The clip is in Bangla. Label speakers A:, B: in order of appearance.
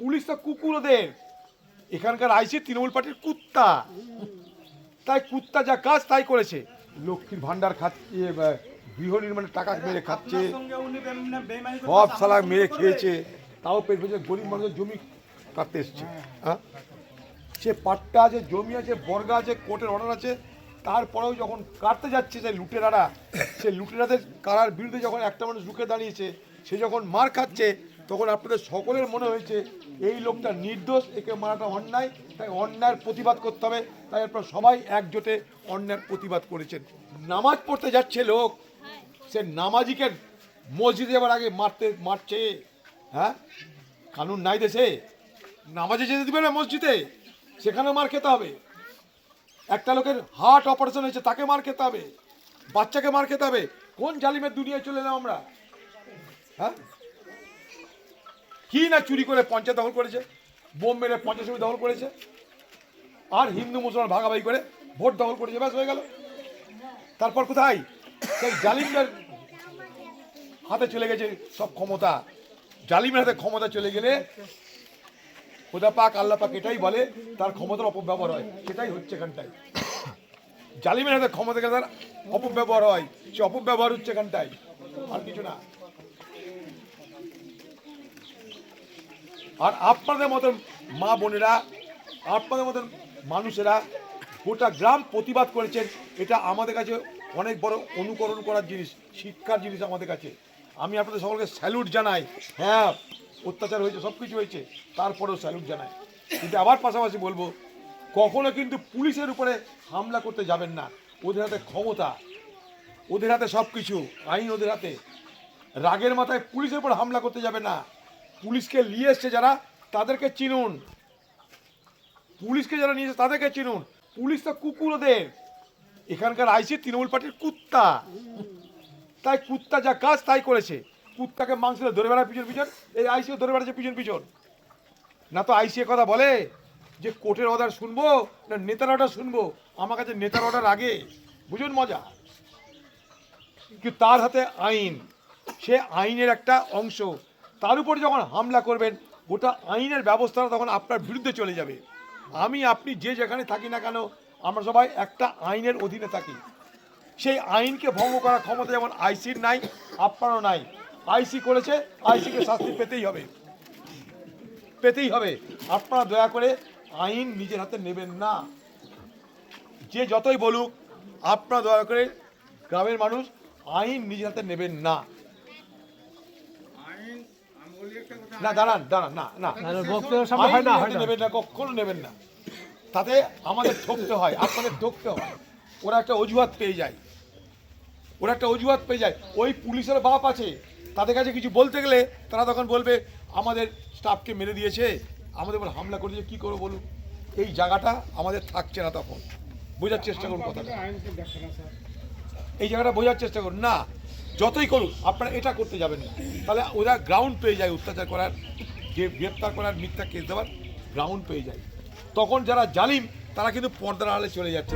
A: পুলিশ তো কুকুর ওদের এখানকার আইসি তৃণমূল পার্টির কুত্তা। তাই কুত্তা যা কাজ তাই করেছে। লক্ষ্মীর ভান্ডার খাচ্ছে গৃহ নির্মাণের টাকা মেরে খাচ্ছে। সব সালা মেরে খেয়েছে। তাও পেট পেছনে গরিব মানুষের জমি কাটতে এসছে। হ্যাঁ। সে পাট্টা আছে জমি আছে বর্গা আছে কোর্টের অর্ডার আছে। তারপরেও যখন কাটতে যাচ্ছে সেই লুটেরারা সে লুটেরাদের কারার বিরুদ্ধে যখন একটা মানুষ রুখে দাঁড়িয়েছে সে যখন মার খাচ্ছে তখন আপনাদের সকলের মনে হয়েছে, এই লোকটা নির্দোষ, একে মারাটা অন্যায়, তাই অন্যায়ের প্রতিবাদ করতে হবে। তাই আপনারা সবাই একজোটে অন্যায়ের প্রতিবাদ করেছেন। নামাজ পড়তে যাচ্ছে লোক, সে নামাজিকে মসজিদে যাবার আগে মারতে, মারছে। হ্যাঁ? কানুন নাই দেশে। নামাজে যেতে দিবে না মসজিদে, সেখানে মার খেতে হবে। একটা লোকের হার্ট অপারেশন হয়েছে, তাকে মার খেতে হবে, বাচ্চাকে মার খেতে হবে। কোন জালিমের দুনিয়ায় চলে এলাম আমরা? হ্যাঁ? কি না চুরি করে পঞ্চায়েত দখল করেছে? বোম মেরে পঞ্চায়েত সমিতি দখল করেছে? আর হিন্দু মুসলমান ভাগাভাগি করে ভোট দখল করেছে, ব্যাস হয়ে গেল। তারপর কোথায়? সেই জালিমদের হাতে চলে গেছে সব ক্ষমতা। জালিমের হাতে ক্ষমতা চলে গেলে খোদা পাক আল্লাহ পাক এটাই বলে তার ক্ষমতার অপব্যবহার হয়। সেটাই হচ্ছে এখানটায়। জালিমের হাতে ক্ষমতা গেলে তার অপব্যবহার হয়। সে অপব্যবহার হচ্ছে এখানটায়। আর কিছু না। আর আপনাদের মতন মা বোনেরা, আপনাদের মতন মানুষেরা গোটা গ্রাম প্রতিবাদ করেছেন। এটা আমাদের কাছে অনেক বড় অনুকরণ করার জিনিস, শিক্ষার জিনিস আমাদের কাছে। আমি আপনাদের সকলকে স্যালুট জানাই। হ্যাঁ অত্যাচার হয়েছে সব কিছু হয়েছে, তারপরেও স্যালুট জানাই। কিন্তু আবার পাশাপাশি বলব, কখনো কিন্তু পুলিশের উপরে হামলা করতে যাবেন না। ওদের হাতে ক্ষমতা, ওদের হাতে সব কিছু আইন ওদের হাতে। রাগের মাথায় পুলিশের উপর হামলা করতে যাবে না। পুলিশকে নিয়ে এসছে যারা, তাদেরকে চিনুন। পুলিশকে যারা নিয়ে তাদেরকে চিনুন। পুলিশ তো কুকুর ওদের এখানকার আইসি তৃণমূল পার্টির কুত্তা। তাই কুত্তা যা কাজ, তাই করেছে। কুত্তাকে মাংস ধরে বেড়ায় পিছন পিছন। এই আইসিও ধরে বেড়াচ্ছে পিছন পিছন। না তো আইসি কথা বলে যে কোর্টের অর্ডার শুনব, না নেতার অর্ডার শুনব? আমার কাছে নেতার অর্ডার আগে। বুঝুন মজা। কিন্তু তার হাতে আইন। সে আইনের একটা অংশ। তার উপর যখন হামলা করবেন, গোটা আইনের ব্যবস্থাটা তখন আপনার বিরুদ্ধে চলে যাবে। আমি, আপনি যে যেখানে থাকি না কেন, আমরা সবাই একটা আইনের অধীনে থাকি। সেই আইনকে ভঙ্গ করার ক্ষমতা যেমন আইসির নাই, আপনারও নাই। আইসি করেছে, আইসিকে শাস্তি পেতেই হবে। পেতেই হবে। আপনারা দয়া করে আইন নিজের হাতে নেবেন না। যে যতই বলুক, আপনারা দয়া করে গ্রামের মানুষ আইন নিজের হাতে নেবেন না। না দাঁড়ান দাঁড়ান না না।
B: সামনে হয় না হয়
A: নেবেন না কখনো নেবেন না। তাতে আমাদের ঠকতে হয় আপনাদের ঠকতে হয়। ওরা একটা অজুহাত পেয়ে যায়। ওরা একটা অজুহাত পেয়ে যায়। ওই পুলিশের বাপ আছে তাদের কাছে কিছু বলতে গেলে তারা তখন বলবে আমাদের স্টাফকে মেরে দিয়েছে আমাদের উপর হামলা করে দিয়েছে কী করব বলুন? এই জায়গাটা আমাদের থাকছে না তখন। বোঝার চেষ্টা করুন কথাটা। এই জায়গাটা বোঝার চেষ্টা করুন। না যতই করুক, আপনারা এটা করতে যাবেন না। তাহলে ওরা গ্রাউন্ড পেয়ে যায় অত্যাচার করার গ্রেপ্তার করার মিথ্যা কেস দেওয়ার গ্রাউন্ড পেয়ে যায়। তখন যারা জালিম, তারা কিন্তু পর্দার আড়ালে চলে যাচ্ছে।